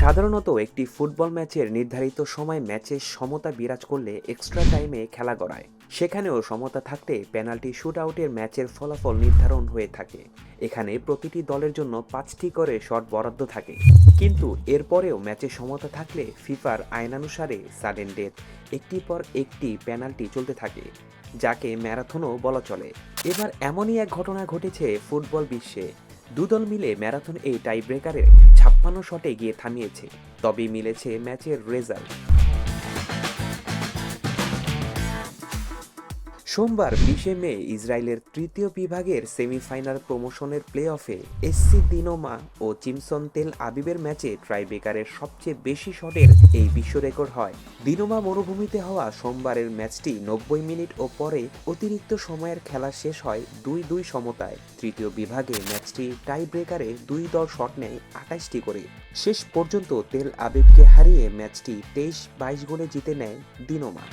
সাধারণত একটি ফুটবল ম্যাচের নির্ধারিত সময় ম্যাচে সমতা বিরাজ করলে এক্সট্রা টাইমে খেলা গড়ায়। সেখানেও সমতা থাকতে পেনাল্টি শুট আউটের ম্যাচের ফলাফল নির্ধারণ হয়ে থাকে। এখানে প্রতিটি দলের জন্য পাঁচটি করে শট বরাদ্দ থাকে। কিন্তু এরপরেও ম্যাচে সমতা থাকলে ফিফার আইনানুসারে সাডেন ডেথ, একটি পর একটি পেনাল্টি চলতে থাকে, যাকে ম্যারাথনও বলা চলে। এবার এমনই এক ঘটনা ঘটেছে ফুটবল বিশ্বে। দুদল মিলে ম্যারাথন এই টাই ব্রেকারে ছাপ্পান্ন শটে গিয়ে থামিয়েছে তবে মিলেছে ম্যাচের রেজাল্ট। সোমবার বিশে মে ইসরায়েলের তৃতীয় বিভাগের সেমিফাইনাল প্রমোশনের প্লে অফে এসসি দিনোমা ও চিমসন তেল আবিবের ম্যাচে ট্রাইবেকারের সবচেয়ে বেশি শটের এই বিশ্ব রেকর্ড হয়। দিনোমা মরুভূমিতে হওয়া সোমবারের ম্যাচটি নব্বই মিনিট ও পরে অতিরিক্ত সময়ের খেলা শেষ হয় দুই দুই সমতায়। তৃতীয় বিভাগে ম্যাচটি টাই ব্রেকারে দুই দল শট নেয় আঠাশটি করে। শেষ পর্যন্ত তেল আবিবকে হারিয়ে ম্যাচটি তেইশ বাইশ গোলে জিতে নেয় দিনোমা।